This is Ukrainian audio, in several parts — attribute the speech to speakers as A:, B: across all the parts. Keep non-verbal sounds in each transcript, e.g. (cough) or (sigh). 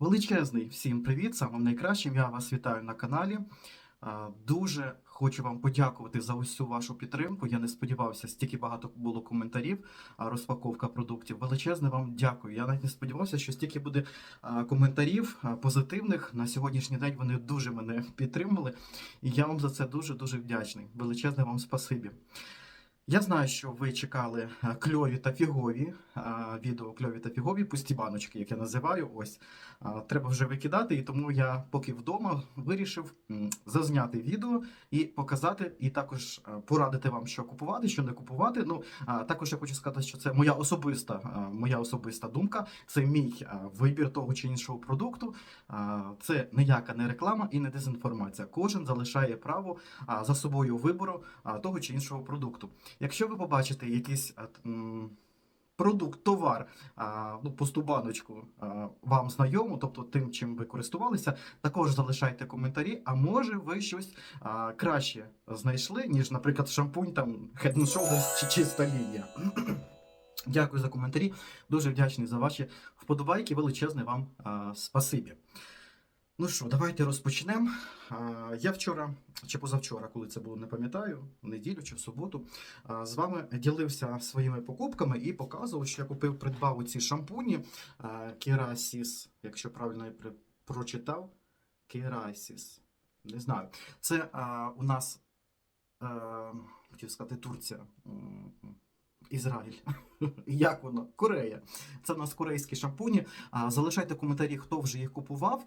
A: Величезний всім привіт! Самим найкращим. Я вас вітаю на каналі. Дуже хочу вам подякувати за усю вашу підтримку. Я не сподівався, стільки багато було коментарів, розпаковка продуктів. Величезне вам дякую. Я навіть не сподівався, що стільки буде коментарів позитивних. На сьогоднішній день вони дуже мене (laughs) підтримали. І я вам за це дуже дуже вдячний. Величезне вам спасибі. Я знаю, що ви чекали кльові та фігові відео кльові та фігові, пусті баночки, як я називаю. Ось треба вже викидати, і тому я поки вдома вирішив зазняти відео і показати, і також порадити вам, що купувати, що не купувати. Ну також я хочу сказати, що це моя особиста, моя особиста думка. Це мій вибір того чи іншого продукту. Це ніяка не реклама і не дезінформація. Кожен залишає право за собою вибору того чи іншого продукту. Якщо ви побачите якийсь м, продукт, товар, ну, пусту баночку вам знайому, тобто тим, чим ви користувалися, також залишайте коментарі. А може ви щось краще знайшли, ніж, наприклад, шампунь там Head Shoulders чи чиста лінія. (clears throat) Дякую за коментарі. Дуже вдячний за ваші вподобайки. Величезне вам спасибі. Ну що, давайте розпочнемо. Я вчора чи позавчора, коли це було, не пам'ятаю, в неділю чи в суботу, з вами ділився своїми покупками і показував, що я купив, придбав оці шампуні а, Kerasis, якщо правильно я прочитав. Kerasis. Не знаю. Це у нас, хотів сказати, Турція. Ізраїль. (laughs) Як воно? Корея. Це в нас корейські шампуні. Залишайте коментарі, хто вже їх купував.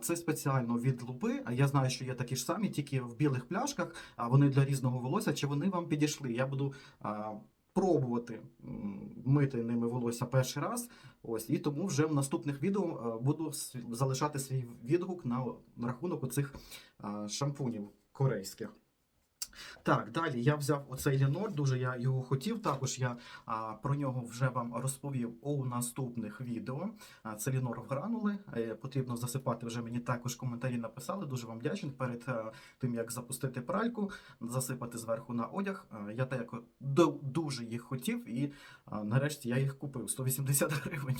A: Це спеціально від лупи. Я знаю, що є такі ж самі, тільки в білих пляшках. Вони для різного волосся. Чи вони вам підійшли? Я буду пробувати мити ними волосся перший раз. Ось і тому вже в наступних відео буду залишати свій відгук на, рахунок оцих шампунів корейських. Так, далі я взяв оцей лінор, дуже я його хотів. Також я а, про нього вже вам розповів у наступних відео. А, це лінор в гранули. Е, потрібно засипати вже мені також коментарі написали. Дуже вам вдячний. Перед е, тим як запустити пральку, засипати зверху на одяг. Е, я так дуже їх хотів, і а, нарешті я їх купив. 180 гривень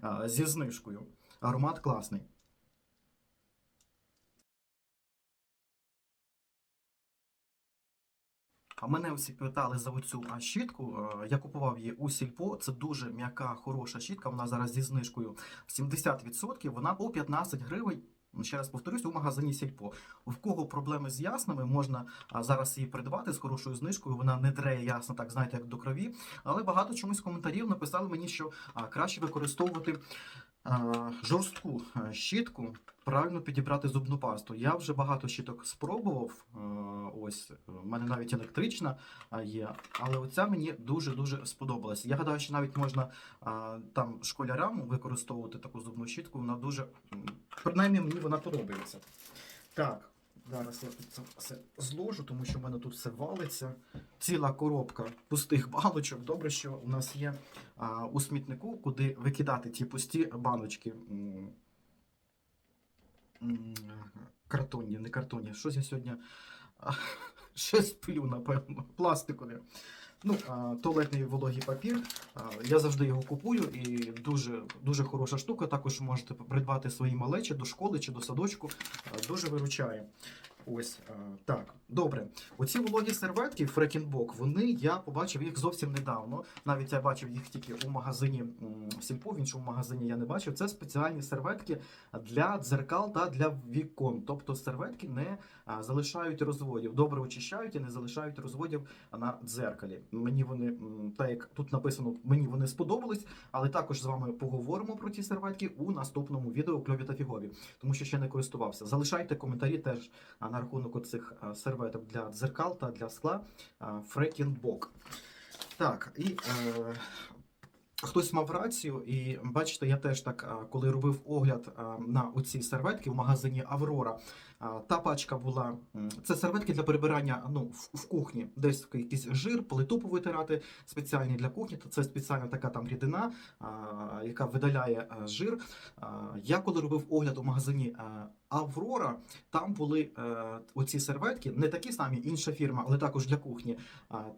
A: а, (laughs) зі знижкою. Аромат класний. Мене всі питали за оцю щітку. Я купував її у Сільпо. Це дуже м'яка, хороша щітка. Вона зараз зі знижкою 70%. Вона по 15 гривень. Ще раз повторюсь, у магазині Сільпо. В кого проблеми з яснами, можна зараз її придбати з хорошою знижкою. Вона не дреє ясно, так знаєте, як до крові. Але багато чомусь коментарів написали мені, що краще використовувати жорстку щітку, правильно підібрати зубну пасту. Я вже багато щіток спробував. е, Ось в мене навіть електрична є, але оця мені дуже дуже сподобалась. Я гадаю, що навіть можна там школярам використовувати таку зубну щітку. Вона дуже принаймні мені вона подобається. Так. Зараз я тут все зложу, тому що в мене тут все валиться. Ціла коробка пустих баночок. Добре, що у нас є а, у смітнику, куди викидати ті пусті баночки. Картонні, не картонні. Щось я сьогодні (laughs) щось пилю, напевно, пластикові. Ну, туалетний вологий папір. Я завжди його купую і дуже, дуже хороша штука. Також можете придбати свої малечі до школи чи до садочку. Дуже виручає. Ось а, так. Добре. Оці вологі серветки Фрекінбок, вони я побачив їх зовсім недавно. Навіть я бачив їх тільки у магазині Сільпо, в іншому магазині я не бачив. Це спеціальні серветки для дзеркал та для вікон. Тобто серветки не а, залишають розводів, добре очищають і не залишають розводів на дзеркалі. Мені вони, так як тут написано, мені вони сподобались, але також з вами поговоримо про ці серветки у наступному відео кльові та фігові, тому що ще не користувався. Залишайте коментарі теж а, на рахунок оцих а, серветок для дзеркал та для скла Фрекінбок. Так, і е, хтось мав рацію, і бачите, я теж так, коли робив огляд на оці серветки в магазині Аврора, та пачка була. Це серветки для перебирання ну, в, кухні, десь якийсь жир, плиту повитирати спеціальні для кухні. То це спеціальна така там рідина, яка видаляє жир. Я коли робив огляд у магазині Аврора, там були е, оці серветки, не такі самі, інша фірма, але також для кухні.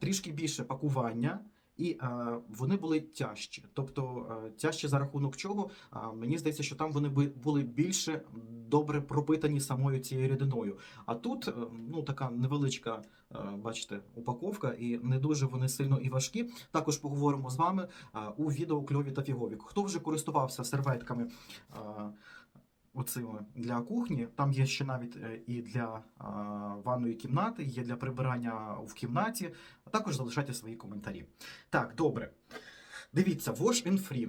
A: Трішки більше пакування. І е, вони були тяжчі. Тобто е, тяжчі за рахунок чого? Мені здається, що там вони були більше добре пропитані самою цією рідиною. А тут е, ну така невеличка, бачите, упаковка, і не дуже вони сильно і важкі. Також поговоримо з вами у відео кльові та фігові. Хто вже користувався серветками? Оцими для кухні, там є ще навіть е, і для ванної кімнати, є для прибирання в кімнаті. А також залишайте свої коментарі. Так, добре. Дивіться, Wash and Free.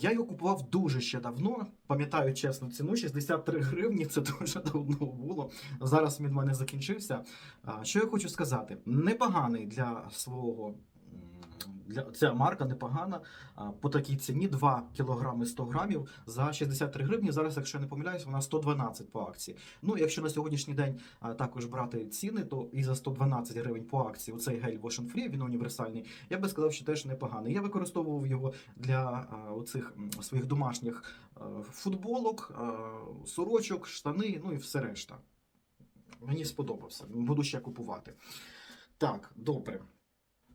A: Я його купував дуже ще давно. Пам'ятаю чесну ціну 63 гривні. Це дуже давно було. Зараз він в мене закінчився. Що я хочу сказати? Непоганий для свого. Для ця марка непогана. По такій ціні 2 кг 100 грамів за 63 гривні. Зараз, якщо я не помиляюсь, вона 112 по акції. Ну, якщо на сьогоднішній день також брати ціни, то і за 112 гривень по акції оцей гель Wash Free, він універсальний. Я би сказав, що теж непоганий. Я використовував його для оцих своїх домашніх футболок, сорочок, штани, ну і все решта. Мені сподобався. Буду ще купувати. Так, добре.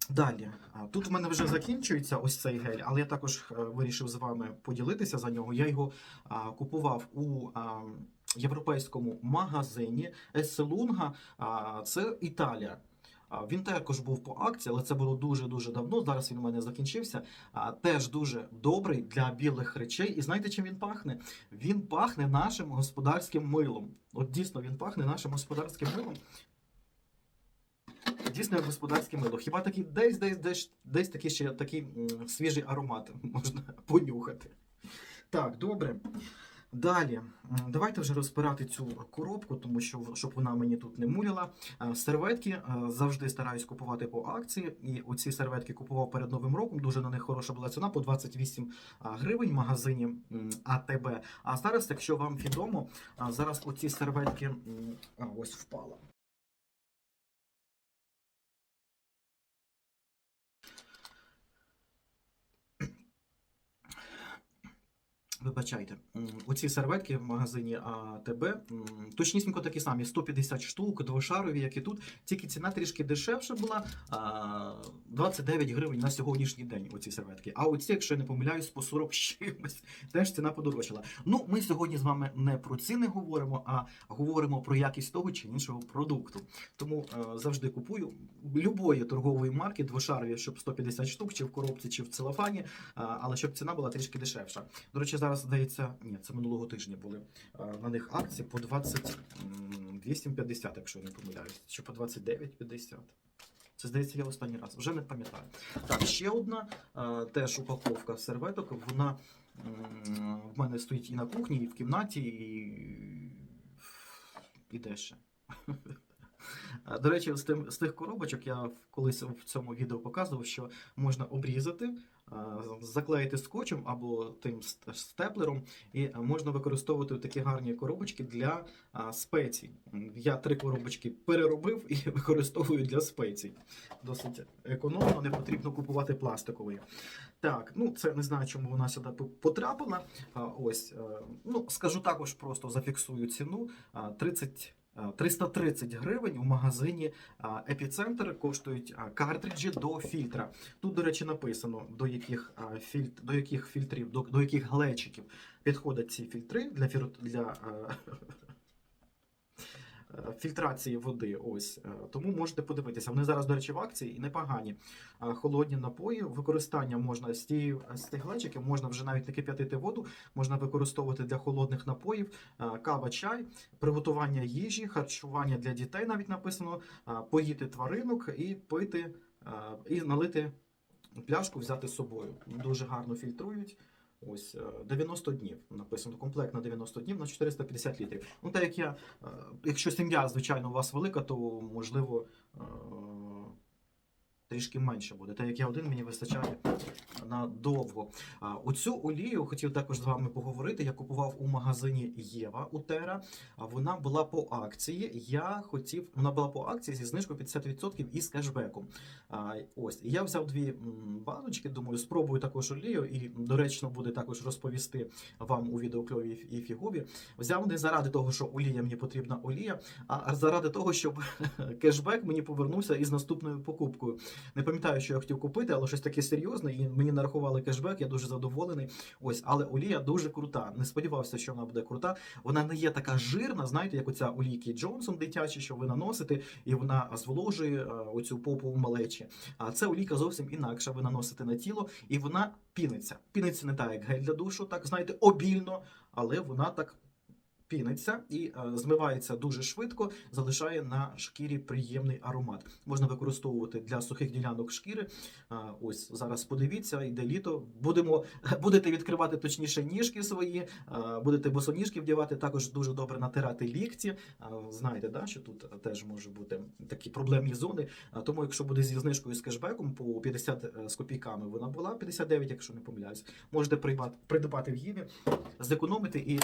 A: Далі, тут в мене вже закінчується ось цей гель, але я також е, вирішив з вами поділитися за нього. Я його купував у європейському магазині Еселунга. Це Італія. Він також був по акції, але це було дуже дуже давно. Зараз він у мене закінчився. Теж дуже добрий для білих речей. І знаєте, чим він пахне? Він пахне нашим господарським милом. От дійсно він пахне нашим господарським милом. Дійсно, господарське мило. Хіба такий десь, десь, десь, десь такий ще такий свіжий аромат (laughs) можна понюхати. Так, добре. Далі, давайте вже розбирати цю коробку, тому що щоб вона мені тут не муляла. Е, Серветки е, завжди стараюсь купувати по акції. І оці серветки купував перед новим роком. Дуже на них хороша була ціна по 28 гривень в магазині АТБ. А зараз, якщо вам відомо, зараз оці серветки ось впала. Вибачайте, оці серветки в магазині АТБ, точнісінько такі самі, 150 штук, двошарові, як і тут. Тільки ціна трішки дешевша була, 29 гривень на сьогоднішній день оці серветки. А оці, якщо я не помиляюсь, по 40 чимось, теж ціна подорожчала. Ну, ми сьогодні з вами не про ціни говоримо, а говоримо про якість того чи іншого продукту. Тому е, завжди купую любої торгової марки, двошарові, щоб 150 штук, чи в коробці, чи в целофані, але щоб ціна була трішки дешевша. До речі, зараз здається, ні, це минулого тижня були на них акції по 28,50, якщо я не помиляюсь, чи по 29,50. Це здається, я останній раз. Вже не пам'ятаю. Так, ще одна теж упаковка серветок. Вона в мене стоїть і на кухні, і в кімнаті, і, і ще. До речі, з, тим, з тих коробочок я колись в цьому відео показував, що можна обрізати, заклеїти скотчем або тим ст- степлером, і можна використовувати такі гарні коробочки для спецій. Я три коробочки переробив і (laughs) використовую для спецій. Досить економно, не потрібно купувати пластиковий. Так, ну це не знаю, чому вона сюди потрапила. Ось, е, ну скажу також просто зафіксую ціну. 30 е, 330 гривень у магазині Епіцентр коштують картриджі до фільтра. Тут, до речі, написано, до яких, фільтр, до яких фільтрів, до, до яких глечиків підходять ці фільтри для, фірот для е, е, (laughs) фільтрації води. Ось е, тому можете подивитися. Вони зараз, до речі, в акції і непогані. Холодні напої. Використання можна з тих глечиків, можна вже навіть не кип'ятити воду, можна використовувати для холодних напоїв, кава, чай, приготування їжі, харчування для дітей навіть написано, поїти тваринок і пити, і налити пляшку, взяти з собою. Дуже гарно фільтрують. Ось е, 90 днів написано комплект на 90 днів на 450 літрів. Ну, так як я, е, якщо сім'я, звичайно, у вас велика, то можливо е, трішки менше буде. Так як я один, мені вистачає надовго. Оцю олію хотів також з вами поговорити. Я купував у магазині Єва у Тера. А вона була по акції. Я хотів, вона була по акції зі знижкою 50% і з кешбеком. А, ось я взяв дві баночки. Думаю, спробую також олію, і доречно буде також розповісти вам у відео кльові і фігові. Взяв не заради того, що олія мені потрібна олія, а заради того, щоб (laughs) кешбек мені повернувся із наступною покупкою. Не пам'ятаю, що я хотів купити, але щось таке серйозне, і мені нарахували кешбек, я дуже задоволений. Ось, але олія дуже крута. Не сподівався, що вона буде крута. Вона не є така жирна, знаєте, як оця олійки Джонсон дитячі, що ви наносите, і вона зволожує е, оцю попу малечі. А це олійка зовсім інакша. Ви наносите на тіло, і вона піниться. Піниться не так, як гель для душу, так знаєте, обільно, але вона так. Піниться і е, змивається дуже швидко, залишає на шкірі приємний аромат. Можна використовувати для сухих ділянок шкіри. Е, ось зараз подивіться, йде літо. Будемо (laughs) будете відкривати точніше ніжки свої, е, будете босоніжки вдівати. Також дуже добре натирати лікті. Знаєте, да, що тут теж може бути такі проблемні зони. Тому, якщо буде зі знижкою з кешбеком по 50 з копійками, вона була 59, якщо не помиляюсь. Можете придбати, в Єві, зекономити і е,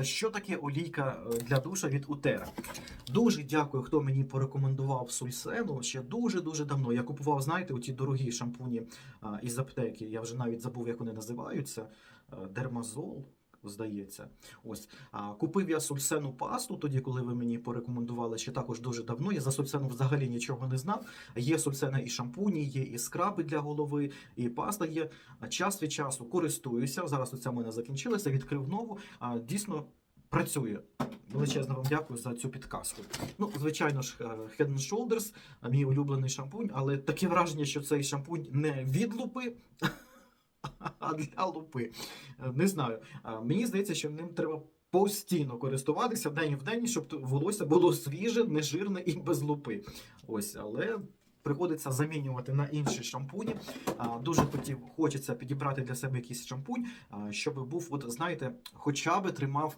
A: дізнатися, що таке олійка е, для душа від Утера. Дуже дякую, хто мені порекомендував сульсену. Ще дуже дуже давно. Я купував, знаєте, оті дорогі шампуні із аптеки. Я вже навіть забув, як вони називаються. Е, Дермазол. Здається, ось а, купив я сульсену пасту тоді, коли ви мені порекомендували ще також дуже давно. Я за сульсену взагалі нічого не знав. Є сульсена і шампуні, є і скраби для голови, і паста є. Час від часу користуюся. Зараз оця в мене закінчилася. Відкрив нову. А, дійсно працює. Величезно вам дякую за цю підказку. Ну, звичайно ж, е, Head and Shoulders, мій улюблений шампунь, але таке враження, що цей шампунь не від лупи, (laughs) а для лупи. Е, Не знаю. Е, Мені здається, що ним треба постійно користуватися день в день, щоб волосся було свіже, нежирне і без лупи. Ось, але. Приходиться замінювати на інші шампуні. Дуже хотів, хочеться підібрати для себе якийсь шампунь, щоб був, от знаєте, хоча би тримав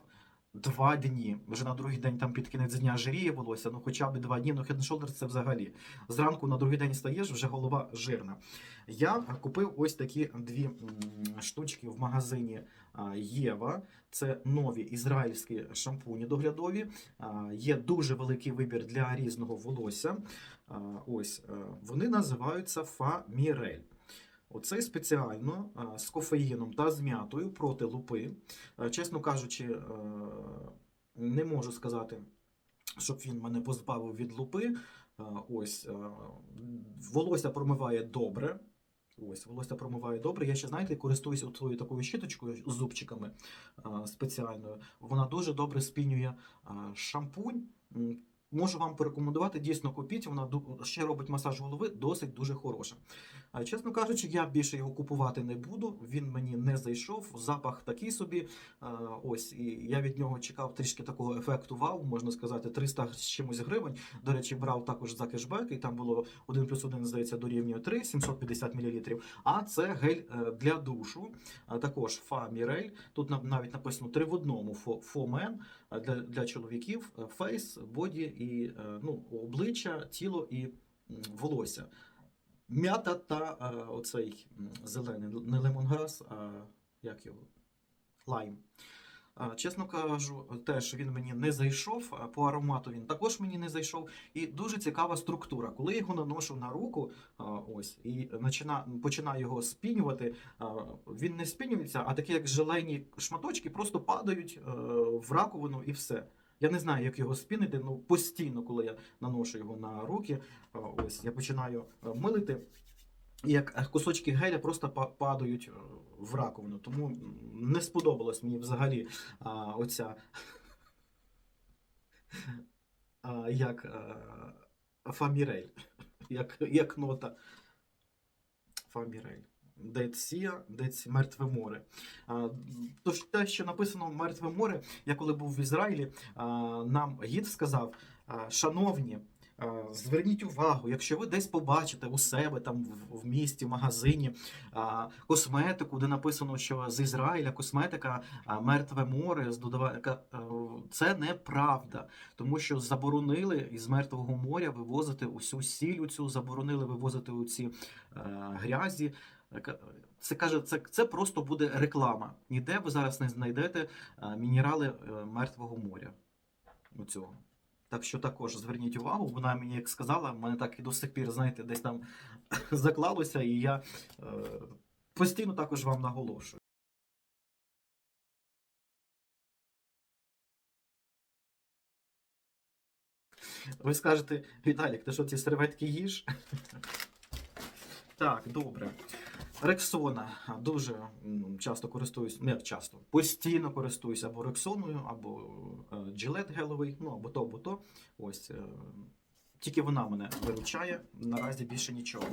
A: два дні. Вже на другий день там під кінець дня жиріє волосся, ну хоча б два дні. Ну Shoulders це взагалі. Зранку на другий день стаєш, вже голова жирна. Я купив ось такі дві штучки в магазині Єва. Це нові ізраїльські шампуні доглядові. Є дуже великий вибір для різного волосся. Ось е, вони називаються Фамірель. Оцей спеціально з кофеїном та з м'ятою проти лупи. Е, Чесно кажучи, е, не можу сказати, щоб він мене позбавив від лупи. Е, Ось е, волосся промиває добре. Ось, волосся промиває добре. Я ще, знаєте, користуюся своєю такою щіточкою з зубчиками спеціальною. Вона дуже добре спінює шампунь. Можу вам порекомендувати, дійсно купіть, вона ще робить масаж голови, досить дуже хороша. Чесно кажучи, я більше його купувати не буду. Він мені не зайшов. Запах такий собі. Ось, і я від нього чекав трішки такого ефекту вау, можна сказати, 300 з чимось гривень. До речі, брав також за кешбек, і там було 1 плюс 1, здається, дорівнює 3, 750 мл. А це гель е, для душу, також Фамірель. Тут нав- навіть написано 3 в одному Фомен для, для чоловіків, фейс, боді і е, ну, обличчя, тіло і волосся. М'ята та е, оцей зелений, не лемонграс, а як його? Лайм. Чесно кажу, теж він мені не зайшов. По аромату він також мені не зайшов. І дуже цікава структура. Коли я його наношу на руку, ось і починаю його спінювати, він не спінюється, а такі як желейні шматочки просто падають е, в раковину і все. Я не знаю, як його спінити. Ну постійно, коли я наношу його на руки, ось я починаю е, милити. І як е, кусочки геля просто падають е, в раковину. Тому не сподобалось мені взагалі а, оця а, як а, фамірель, як, як нота фамірель. Деція, Деці Мертве море. Тож те, що написано Мертве море, я коли був в Ізраїлі, нам гід сказав, шановні, зверніть увагу, якщо ви десь побачите у себе там в, місті, в магазині косметику, де написано, що з Ізраїля косметика Мертве море з додава... ка- е, це неправда, тому що заборонили із Мертвого моря вивозити усю сіль, цю заборонили вивозити у ці е, грязі. Це каже, це, це просто буде реклама. Ніде ви зараз не знайдете е, мінерали е, Мертвого моря. Оцього. Так що також зверніть увагу, вона мені як сказала, в мене так і до сих пір, знаєте, десь там (laughs) заклалося, і я е, постійно також вам наголошую. Ви скажете, Віталік, ти що ці серветки їш? (laughs) Так, добре. Рексона дуже часто користуюсь, не часто, постійно користуюсь або рексоною, або е, Gillette геловий, ну або то, або то. Ось. е, Тільки вона мене виручає, наразі більше нічого.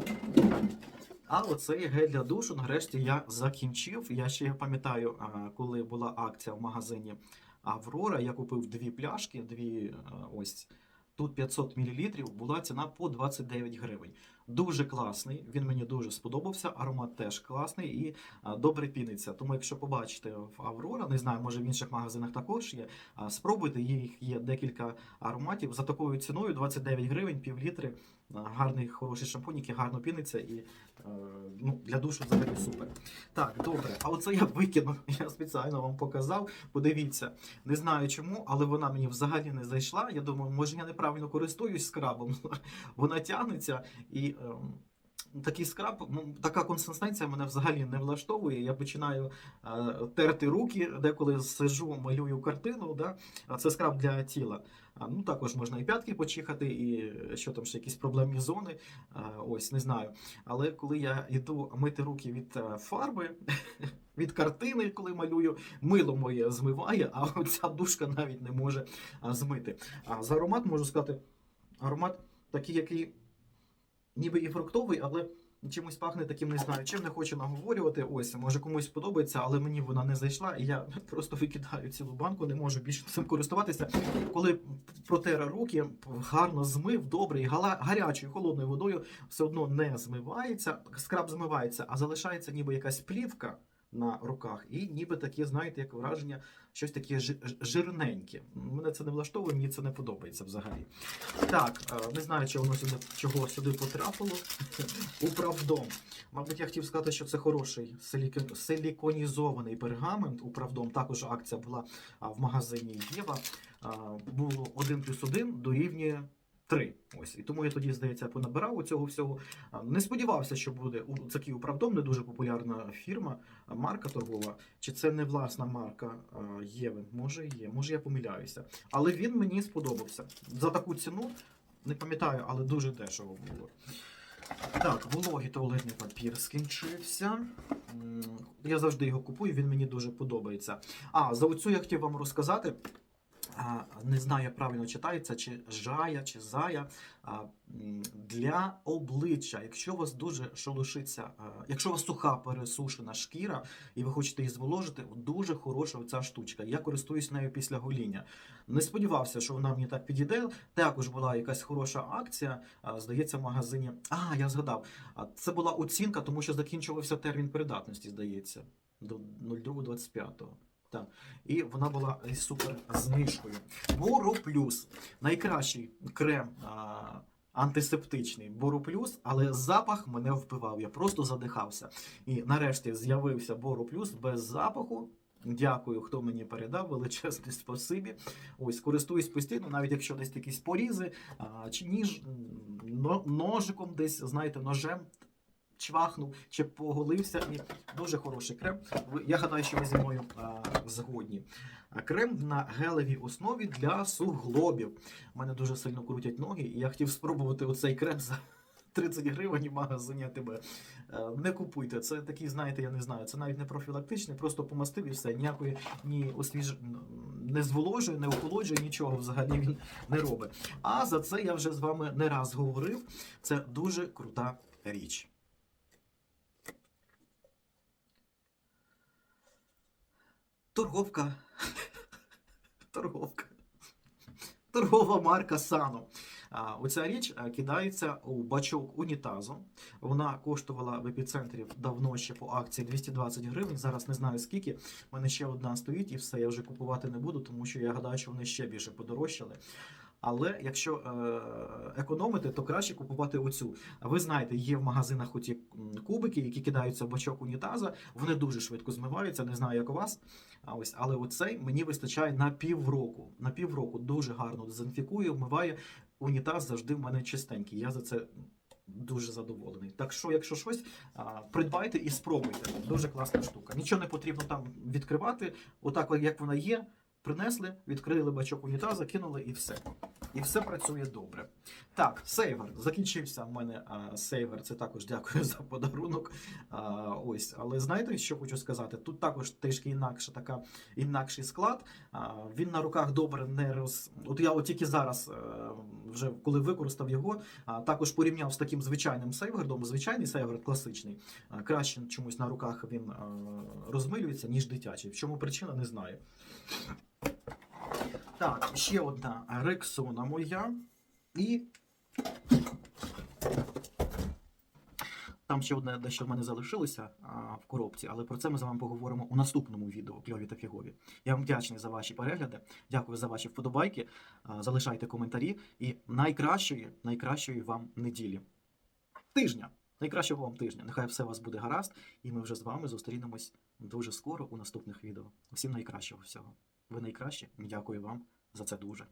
A: А оцей гель для душу, нарешті, я закінчив. Я ще пам'ятаю, коли була акція в магазині Аврора, я купив дві пляшки, дві ось. Тут 500 мл, була ціна по 29 гривень. Дуже класний, він мені дуже сподобався. Аромат теж класний і добре піниться. Тому, якщо побачите в Аврора, не знаю, може в інших магазинах також є. Спробуйте, їх є декілька ароматів за такою ціною 29 гривень, пів літри. Гарний, хороший шампунь, який гарно піниться і е, ну, для душу взагалі супер. Так, добре. А оце я викину. (laughs) Я спеціально вам показав. Подивіться, не знаю чому, але вона мені взагалі не зайшла. Я думаю, може я неправильно користуюсь скрабом. (laughs) Вона тягнеться і. Ем, Такий скраб, ну, така консистенція мене взагалі не влаштовує. Я починаю е, терти руки, деколи сижу, малюю картину. Да? Це скраб для тіла. Ну, також можна і п'ятки почихати, і е, що там ще якісь проблемні зони. А, ось не знаю. Але коли я йду мити руки від е, фарби, (laughs) від картини, коли малюю, мило моє змиває, а оця душка навіть не може змити. А за аромат можу сказати, аромат такий, який ніби і фруктовий, але. Чимось пахне таким, не знаю, чим не хочу наговорювати. Ось, може комусь подобається, але мені вона не зайшла, і я (laughs) просто викидаю цілу банку, не можу більше цим користуватися. Коли протер руки, гарно змив, добре, і гала- гарячою холодною водою все одно не змивається, скраб змивається, а залишається ніби якась плівка на руках, і ніби таке, знаєте, як враження, щось таке жирненьке. Мене це не влаштовує, мені це не подобається взагалі. Так, е, не знаю, чи воно сюди чого сюди потрапило. (laughs) Управдом. Мабуть, я хотів сказати, що це хороший силіко- силіконізований пергамент. Управдом також акція була в магазині Єва. Було 1 плюс 1 дорівнює 3. Ось. І тому я тоді, здається, понабирав у цього всього. Не сподівався, що буде у- такий управдом, не дуже популярна фірма, марка торгова. Чи це не власна марка Єви? Може є, може я помиляюся. Але він мені сподобався. За таку ціну, не пам'ятаю, але дуже дешево було. Так, вологий туалетний папір скінчився. Я завжди його купую, він мені дуже подобається. А, за оцю я хотів вам розказати. Не знаю, правильно читається, чи жая, чи зая. Для обличчя, якщо у вас дуже шелушиться, якщо у вас суха пересушена шкіра, і ви хочете її зволожити, дуже хороша ця штучка. Я користуюсь нею після гоління. Не сподівався, що вона мені так підійде. Також була якась хороша акція, здається, в магазині. А, я згадав. Це була оцінка, тому що закінчувався термін придатності, здається, до 02.25. Так. І вона була із супер знижкою. Бору плюс найкращий крем а, антисептичний Бору плюс, але запах мене вбивав. Я просто задихався. І нарешті з'явився Бору плюс без запаху. Дякую, хто мені передав, величезне спасибі. Ось користуюсь постійно, навіть якщо десь якісь порізи, а, чи ніж но- ножиком десь, знаєте, ножем чвахнув чи поголився. І дуже хороший крем. Я гадаю, що ви зі мною згодні. Крем на гелевій основі для суглобів. У мене дуже сильно крутять ноги, і я хотів спробувати оцей крем за (laughs) 30 гривень в магазині АТБ. Е, Не купуйте. Це такий, знаєте, я не знаю. Це навіть не профілактичний, просто помастив і все. Ніякої ні освіж... не зволожує, не охолоджує, нічого взагалі він не робить. А за це я вже з вами не раз говорив. Це дуже крута річ. Торговка. Торговка. Торгова марка Сано. Оця річ кидається у бачок унітазу. Вона коштувала в епіцентрі давно ще по акції 220 гривень. Зараз не знаю скільки. У мене ще одна стоїть і все, я вже купувати не буду, тому що я гадаю, що вони ще більше подорожчали. Але якщо е, економити, то краще купувати оцю. Ви знаєте, є в магазинах оті кубики, які кидаються в бачок унітаза. Вони дуже швидко змиваються. Не знаю, як у вас. Ось, але оцей мені вистачає на півроку. На півроку дуже гарно дезінфікує, вмиває. Унітаз завжди в мене чистенький. Я за це дуже задоволений. Так що, якщо щось, придбайте і спробуйте. Дуже класна штука. Нічого не потрібно там відкривати. Отак, як вона є, Принесли, відкрили бачок унітаза, кинули і все. І все працює добре. Так, сейвер. Закінчився в мене а, сейвер. Це також дякую (laughs) за подарунок. А, ось, але знаєте, що хочу сказати? Тут також трішки інакше така інакший склад. А, він на руках добре не роз. От я от тільки зараз, е, вже коли використав його, а, також порівняв з таким звичайним сейвергом. Звичайний сейвер класичний. а, Краще чомусь на руках він а, розмилюється, ніж дитячий. В чому причина, не знаю. Так, ще одна рексона моя. І. Там ще одне дещо в мене залишилося а, в коробці, але про це ми з вами поговоримо у наступному відео кльові та фігові. Я вам вдячний за ваші перегляди. Дякую за ваші вподобайки. А, залишайте коментарі і найкращої, найкращої вам неділі. Тижня. Найкращого вам тижня. Нехай все у вас буде гаразд, і ми вже з вами зустрінемось дуже скоро у наступних відео. Усім найкращого всього. Ви найкраще. Дякую вам за це дуже.